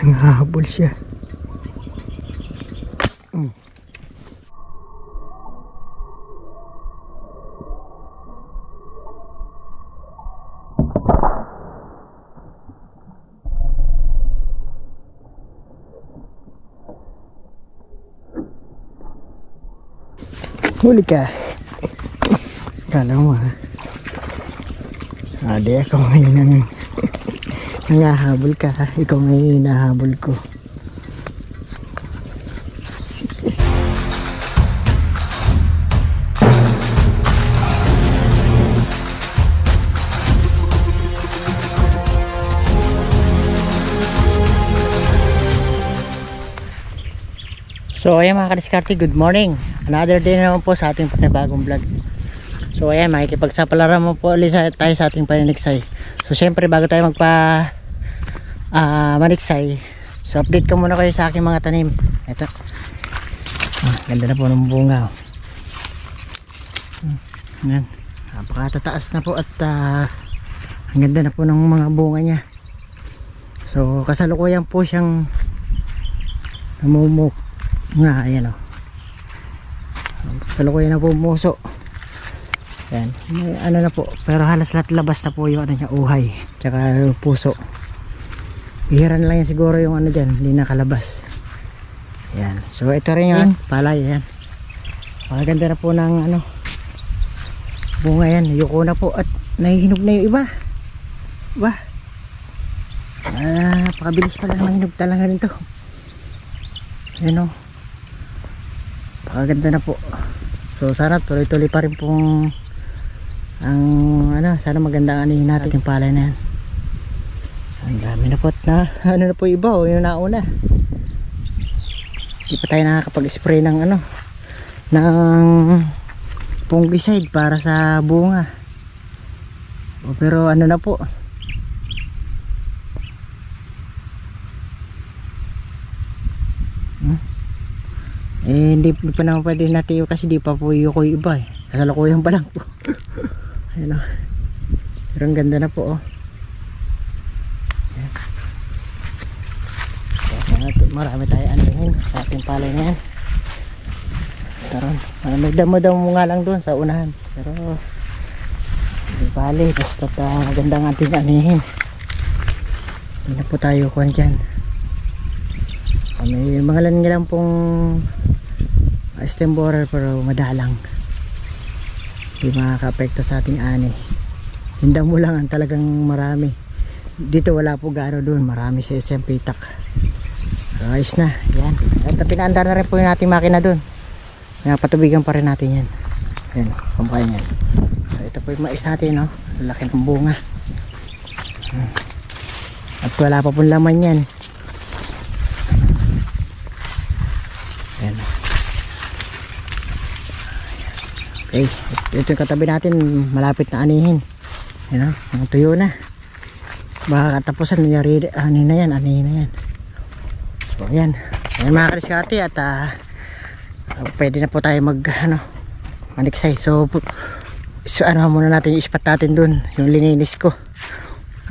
Nangahabol siya. Mm. Huli ka. Kala mo ha. Ah, di ako ngayon ang nangahabol ka. Ikaw ngayon hinahabol ko. So ayan mga kadiskarte, good morning. Another day na naman po sa ating panibagong vlog. So ayan, makikipagsapalaran mo po ulit tayo sa ating paniniksay. So syempre bago tayo magpa ah maniksay, so update ko muna kayo sa aking mga tanim. Ito. Ah, ganda na po ng bunga. oh. Hmm, Yan. Napakatataas na po at ah, ang ganda na po ng mga bunga niya. So kasalukuyan po siyang namumuk nga ayan o kalukuyan na po muso yan may ano na po pero halos lahat labas na po yung ano niya uhay tsaka puso bihira na lang yan siguro yung ano dyan hindi nakalabas. Yan. So ito rin yan. Palay yan. Maganda na po ng ano bunga yan. Yuko na po at nahihinog na yung iba. Ba? Ah pakabilis pala mahinog talaga nito. Yan o Pakaganda na po. So sana tuloy-tuloy pa rin pong ang ano, sana maganda ang anihin natin yung palay na yan. Ang dami na po at na, ano na po iba o yung nauna. Hindi pa tayo nakakapag-spray ng ano, ng fungicide para sa bunga. O, pero ano na po, Eh, hindi, hindi pa naman pwede natin kasi di pa po yung koy iba eh. Kasalukuyan pa lang po. Ayun o. Pero ang ganda na po oh. Ayan. Kaya sana marami tayo anihin sa ating palay na yan. Karon, marami damo-damo nga lang doon sa unahan. Pero hindi bali, basta uh, magandang ating anihin. Hindi na po tayo kuhan dyan. Ah, May mga lang lang pong stem borer pero madalang hindi makaka-apekto sa ating ani hinda mo lang ang talagang marami dito wala po gano doon marami sa SM pitak ayos na yan. At pinaandar na rin po yung ating makina doon kaya patubigan pa rin natin yan. Yan pampain yan so ito po yung mais natin no? Laki ng bunga. Hmm. at wala pa pong laman yan. Yan. Okay, ito yung katabi natin, malapit na anihin. Yan o, mga tuyo na. Baka katapusan, anin na yan, anihin na yan. So, ayan. Ayan mga kariskati at ah, pwede na po tayo mag, ano, maniksay. So, so ano muna natin yung spot natin dun, yung lininis ko.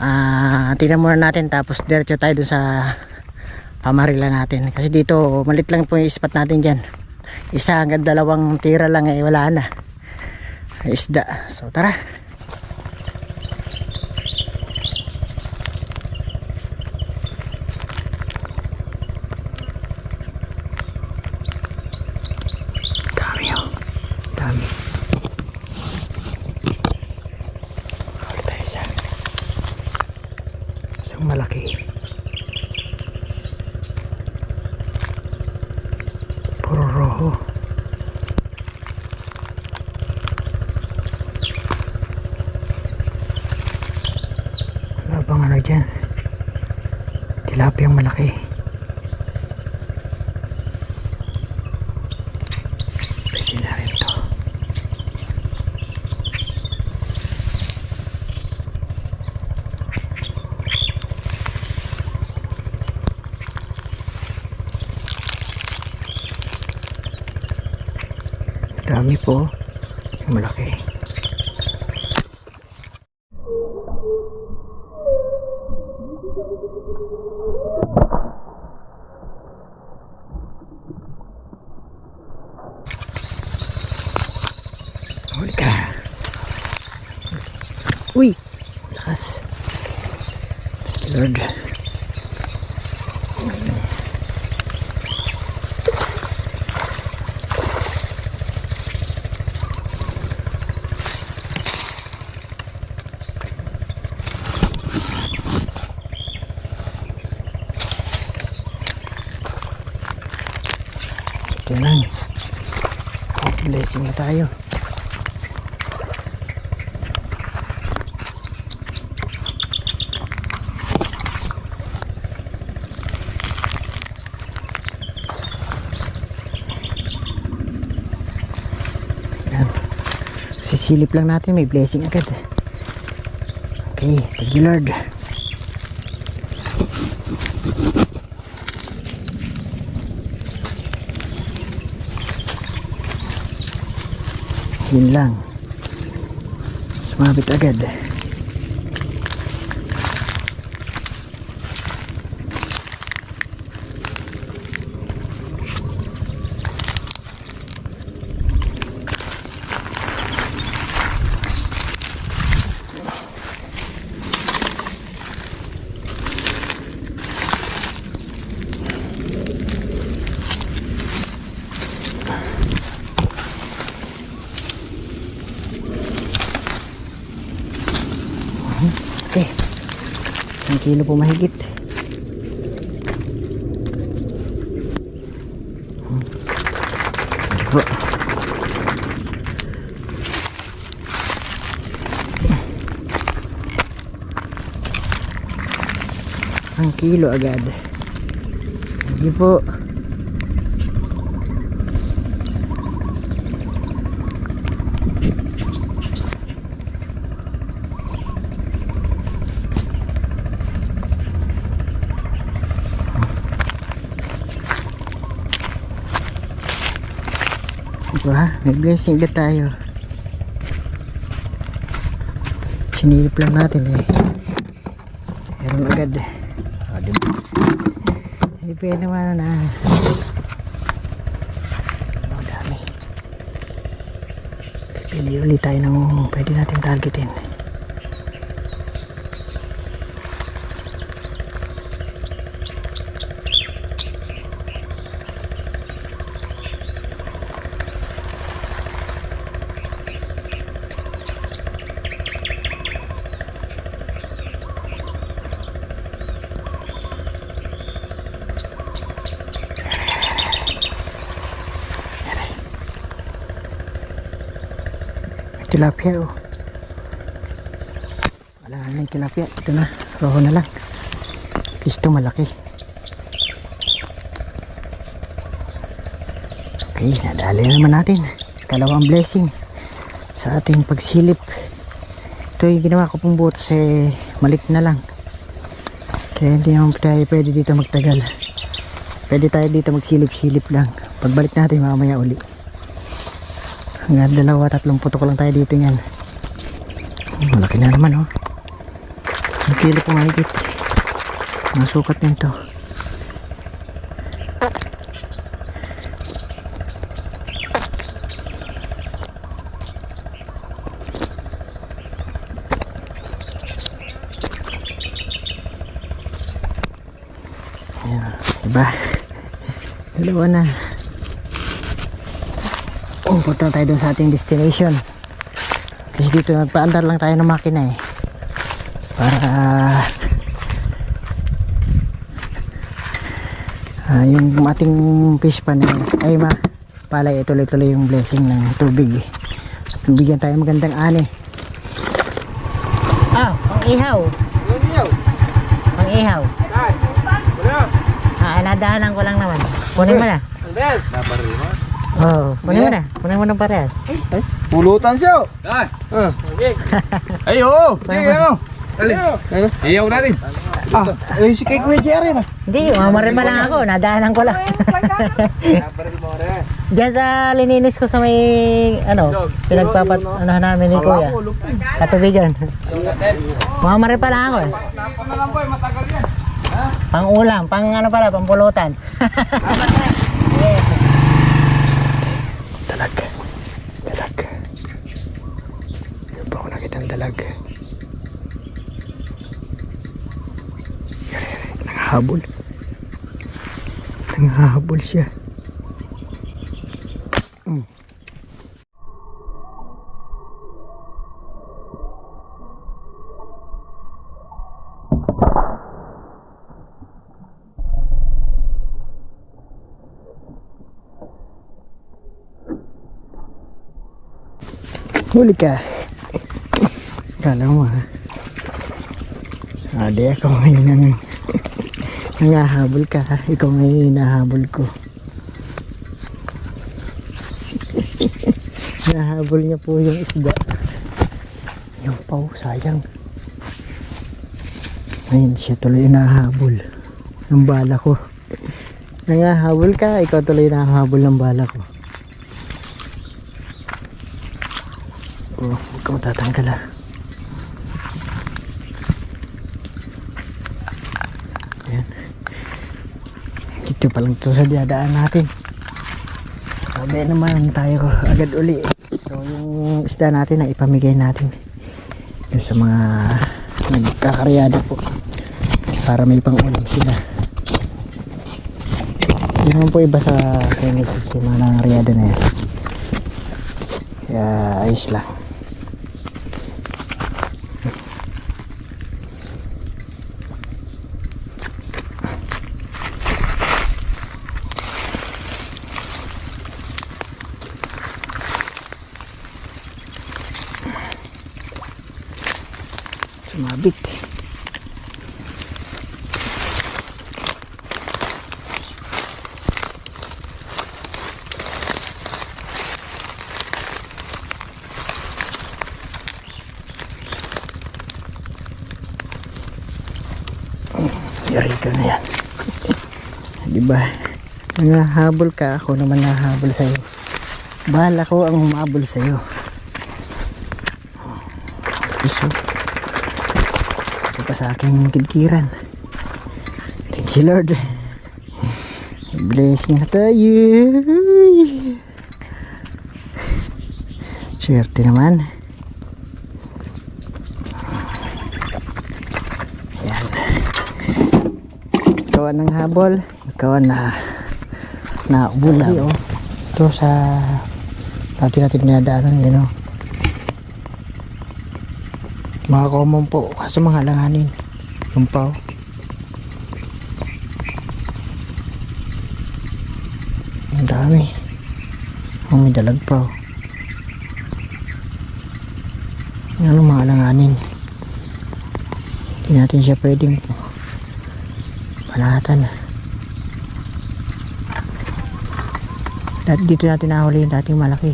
Ah, tingnan muna natin tapos diretso tayo dun sa pamarila natin. Kasi dito, malit lang po yung spot natin dyan. Isa hanggang dalawang tira lang eh, wala na isda so tara dami oh dami Huli tayo isa isang malaki puro roho Wala bang ano dyan? Tilapiyang malaki. Pwede na rin to. Dami po. Malaki. Lord. Ito lang. Blessing na tayo. Sisilip lang natin, may blessing agad. Okay, thank you Lord. Yun lang. Sumabit agad. Kilo po mahigit. Ang kilo agad. Sige po. Diba? May blessing na tayo. Sinilip lang natin eh. Meron agad eh. O, diba? Eh, pwede naman na. Ang dami. Pili ulit tayo ng pwede natin targetin. Tilapia oh. Wala na yung tilapia. Ito na. Roho na lang. At malaki. Okay, nadali na naman natin. Kalawang blessing sa ating pagsilip. Ito yung ginawa ko pong butas eh malik na lang. Kaya hindi naman tayo pwede dito magtagal. Pwede tayo dito magsilip-silip lang. Pagbalik natin mamaya uli. Hanggang dalawa, tatlong putok lang tayo dito yan. Malaki na naman oh. Ang kilo po mahigit. Mga sukat na ito. Ayan, diba? Dalawa na. Oh, punta tayo dun sa ating destination. Kasi dito nagpaandar lang tayo ng makina eh. Para ah, yung ating fish pan eh, ay ma palay tuloy-tuloy yung blessing ng tubig eh. At bigyan tayo magandang ani. Ah, pang ihaw. Pang ihaw. Ah, nadaanan ko lang naman. Kunin mo na. Oo, kunin mo na. Kunin mo ng parehas. Pulutan siya. Ay! Ah. Ay, oo! Sige, ano? Alin? Iyaw natin. Ah, ay si kay Kuya Jerry na. Hindi, mamarima lang ako. Nadaanan ko lang. Diyan sa lininis ko sa may, ano, pinagpapat, ano namin ni Kuya. Katubigan. Mamari pa lang ako eh. Pang ulam, pang ano pala, pang pulutan. Dalag. Habol. Nangahabol siya. Mm. Huli ka. Kala mo ha. Di ako ngayon ang nangahabol ka. Ikaw ngayon hinahabol ko. Nahabol niya po yung isda. Yung pau, sayang. Ngayon siya tuloy nahabol. Yung bala ko. Nangahabol ka, ikaw tuloy yung nahabol ng bala ko. Oh, huwag ka matatanggal ah. Dito pa lang ito sa diadaan natin. Sabi naman tayo agad uli. So yung isda natin na ipamigay natin. Sa mga nagkakaryada po. Para may pang ulam sila. Hindi naman po iba sa kanya sistema ng karyada na yan. Kaya ayos lang. Sumabit. Ka na yan. Di ba? Nangahabol ka, ako naman nahabol sa'yo. Bahala ko ang humabol sa'yo. Iso. Ito pa sa aking kidkiran. Thank you Lord. Bless nga tayo. Swerte naman. Yan. Ikaw ang ng habol. Ikaw na na bulan. Oh. Ito sa dati natin dinadaanan yun oh. Mga common po kaso mga langanin. Yung pao. Ang dami. Ang may dalag pa oh. Ang mga langanin. Hindi natin siya pwedeng panatan. Dati dito natin nahuli yung dating malaki.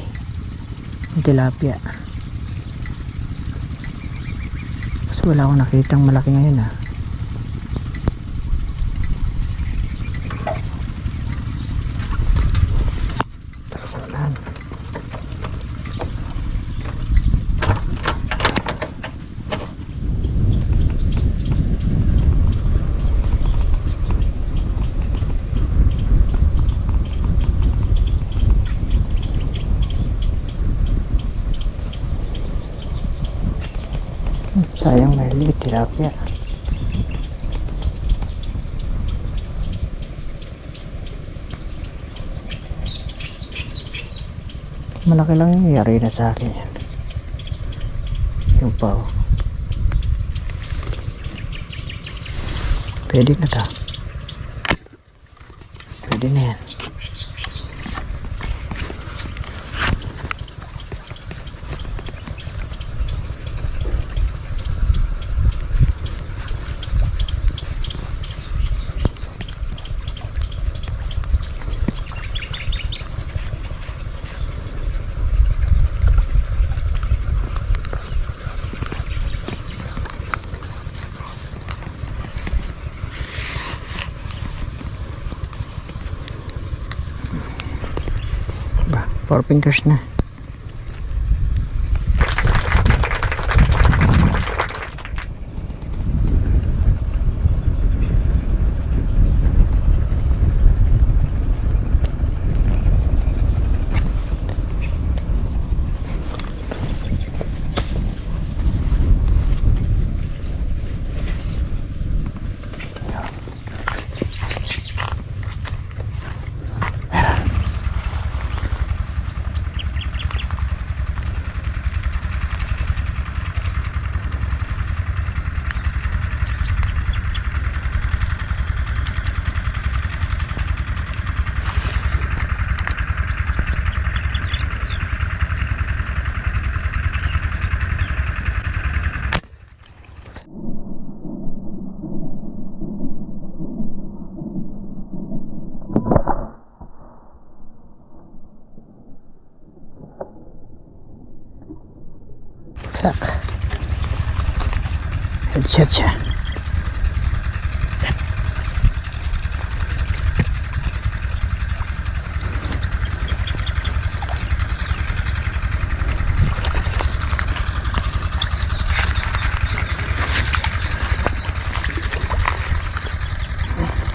Yung tilapia. Kasi wala akong nakitang malaki ngayon ah. Sayang may liit tilapia. Malaki lang yung yari na sa akin yan. Yung pao. Pwede na ta. Pwede na yan. Ba, four fingers na. Siya.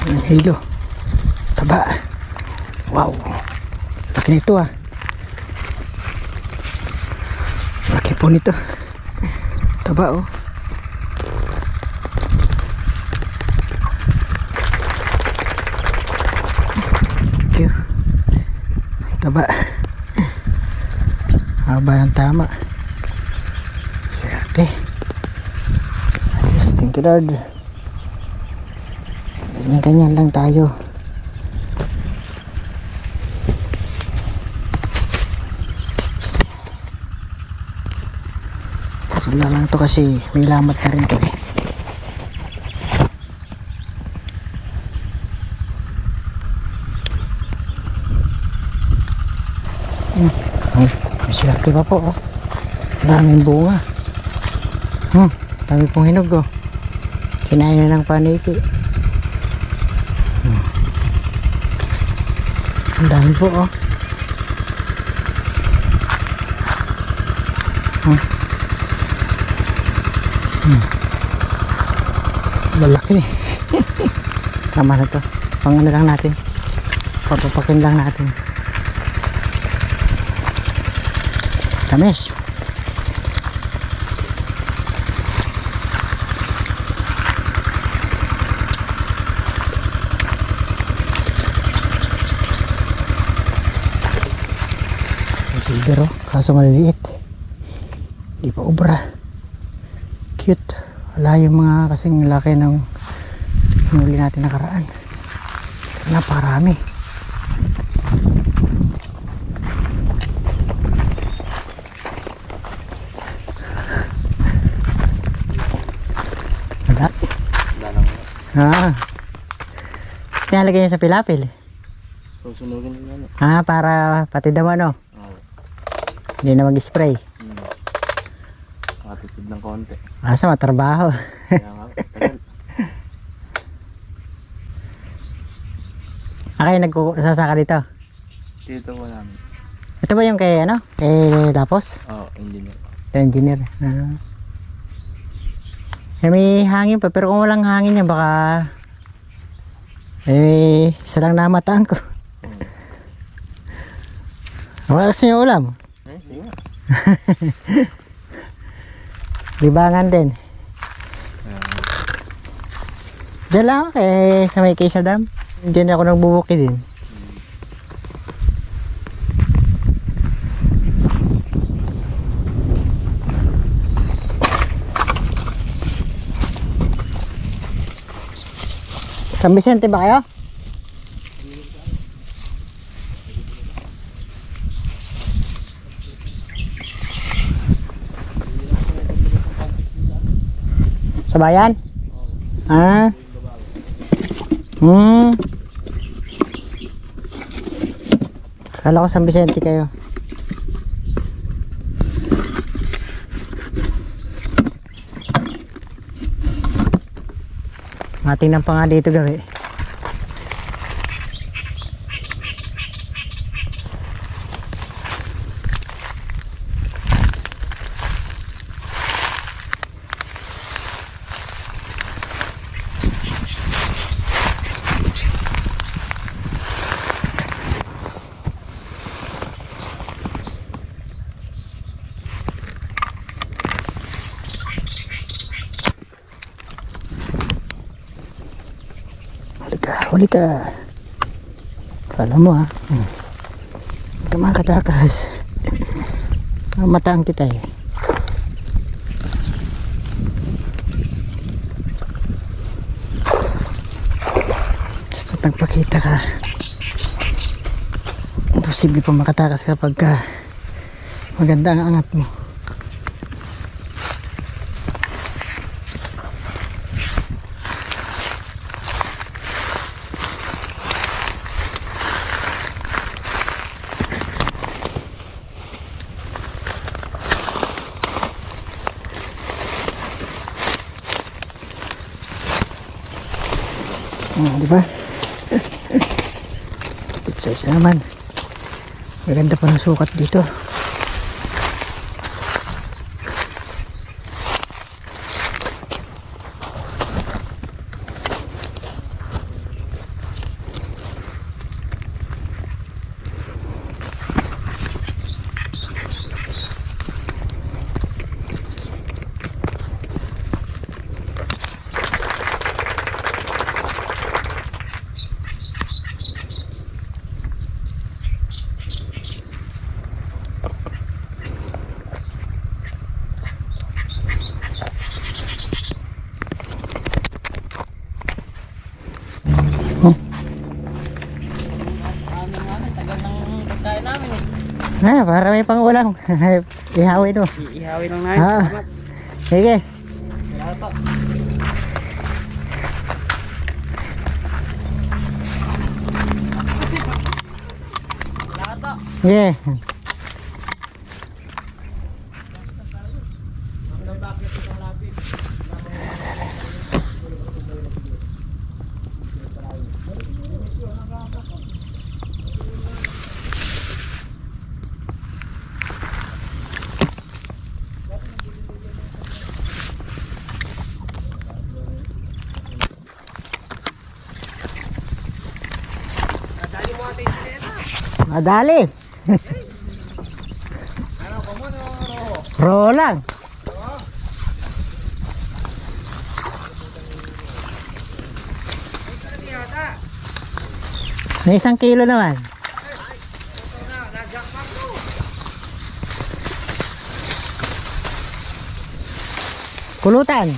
Ang hilo. Taba. Wow. Laki nito ah. Laki po nito. Taba oh. Taba. Haba ng tama. Swerte. Ayos, thank you Lord. Ganyan-ganyan lang tayo. Sala lang to kasi may lamat na rin to eh. Hmm. Ay, swerte pa po oh. Daming bunga. Hmm, dami pong hinog oh. Kinain na ng paniki. Hmm. Dami po oh. lalaki tama na to pang ano lang natin papapakin lang natin tamis. Pero kaso maliliit. Di pa ubra cute. Wala yung mga kasing laki ng hinuli natin nakaraan. Napakarami wala ah pinalagay niya sa pilapil Susunugin na ano. ah para pati daw ano Oo. hindi na mag-spray Hmm. Makatipid ng konti. asa matrabaho Kaya nga, tagal. ah kayo nagsasaka dito Dito po namin. ito ba yung kay ano kay Lapos Oo, engineer. Ito, engineer. Ah. Eh, may hangin pa, pero kung walang hangin yan, baka eh, isa lang namataan ko. Wala kasi yung ulam. Eh. Libangan din. Diyan lang ako kay, sa may Kaysa Dam. Diyan ako nagbubuki din. San Vicente ba kayo? Sa bayan? Ah. Hmm. Kala ko San Vicente kayo. Matingnan pa nga dito gabi. Ka, huli ka. Kala mo ha. Hmm. Huwag ka makatakas. Mataan kita eh. Basta nagpakita ka. Imposible pa makatakas kapag ka maganda ang angat mo. Oh, di ba? Good size na naman. Maganda pa ng sukat dito. Ah, para may pang ulam. Ihawin mo. Ihawi lang na Ah. Sige. Sige. Madali. Roll lang. May isang kilo naman. Kulutan.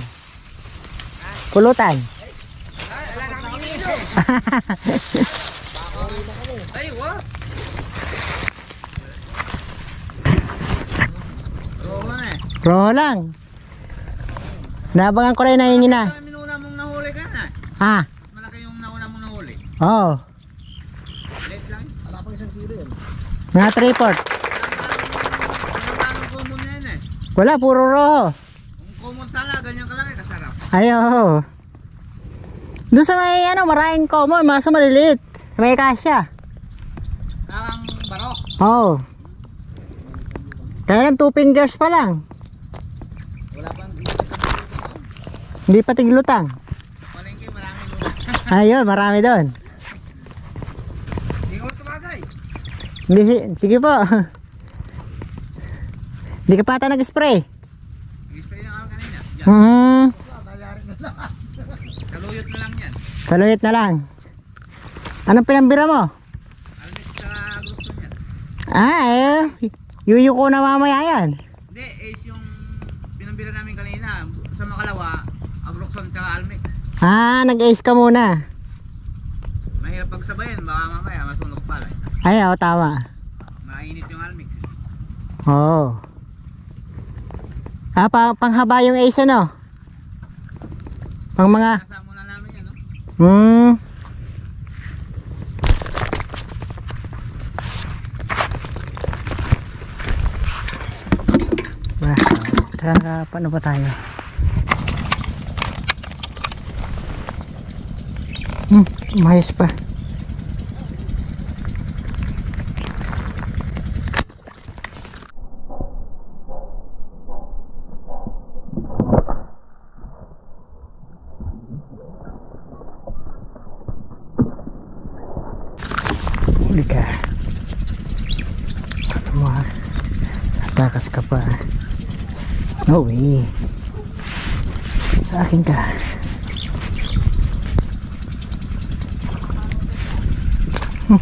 Kulutan. Roll lang. Nabangan ko rin na yun na. Minuna mong nahuli ka na. Ha? Malaki yung nauna mong nahuli. Oo. Oh. Late lang. Wala pang isang kilo yan. Mga 3 port. Anong common na yan eh. Wala, puro roho. Kung common sana, ganyan kalaki, kasarap. Ayo. Doon sa may ano, maraming common, maso maliliit. May kasya. Oo. Oh. Kaya lang 2 fingers pa lang. Wala pang Hindi pa tiglutang. palengke, marami doon. Ayun, marami doon. Hindi ko tumagay. Hindi, si- sige po. Hindi ka pa ata nag-spray. Nag-spray na ako kanina. Yan. Hmm. Saluyot na lang yan. Saluyot na lang. Anong pinambira mo? Ah, eh. Yuyu ko na mamaya yan. Hindi, ace yung pinambira namin kanina. Sa Makalawa, Agroxon tsaka Almix. Ah, nag-ace ka muna. Mahirap pagsabayan, baka mamaya masunog pala. Ay, oo, tama. Mainit yung Almix. Oo. Ah, pa panghaba yung ace ano? Pang mga... Kasama na namin yan, no? Hmm. Saka paano ba tayo? Hmm, mayos pa. Huli ka. Ano mo ha? Takas ka pa. Way. Sa akin ka. Hmm.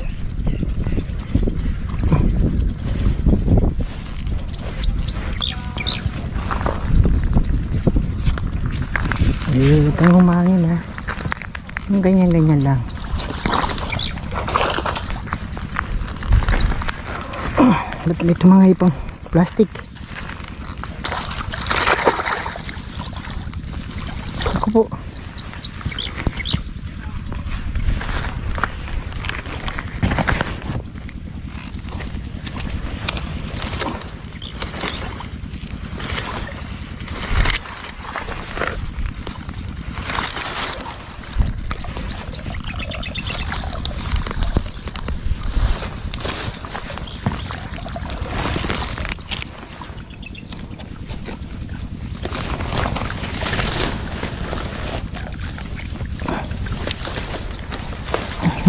Eh, huwag kang humangin ha. Yung ganyan-ganyan lang. Ba't ito mga ipang plastic? Ako po.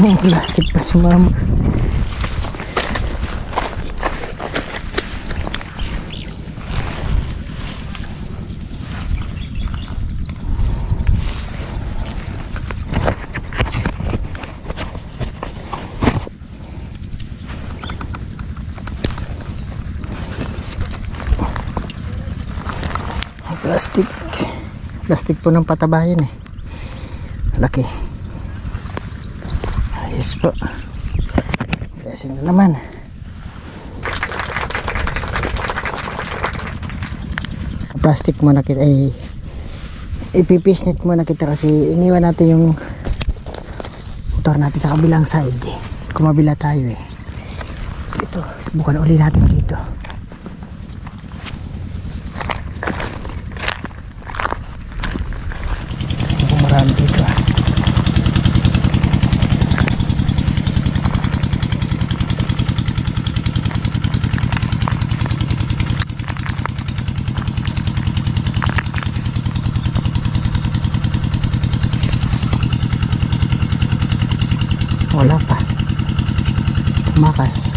May plastic pa si mama. Plastic. Plastic po ng pataba yun eh. Laki. Ayos po. Blessing na naman. Plastic muna kita ay ipipisnit muna kita kasi iniwan natin yung motor natin sa kabilang side. Kumabila tayo eh. Dito, subukan uli natin dito. Mukhang marami dito ah. Wala pa. Tumakas.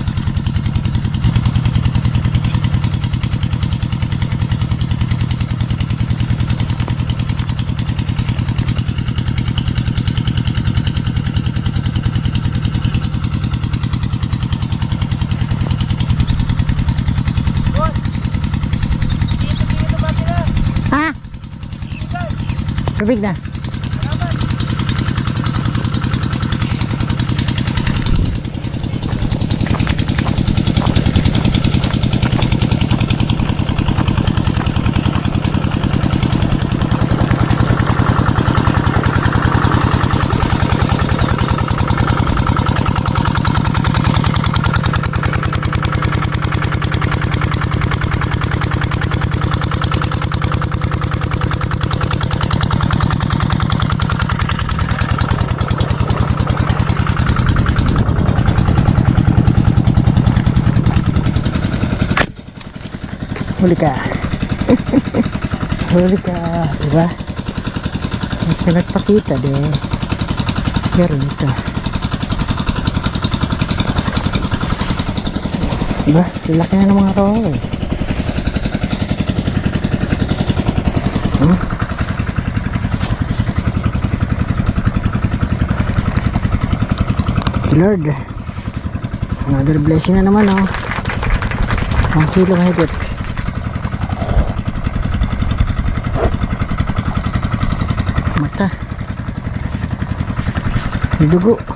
Ha? Tubig na. Huli ka. Huli ka, diba? May pinagpakita din. Meron ito. Diba? Laki na ng mga raw eh. Hmm? Lord. Another blessing na naman oh. Ang kilo mahigit. 等我。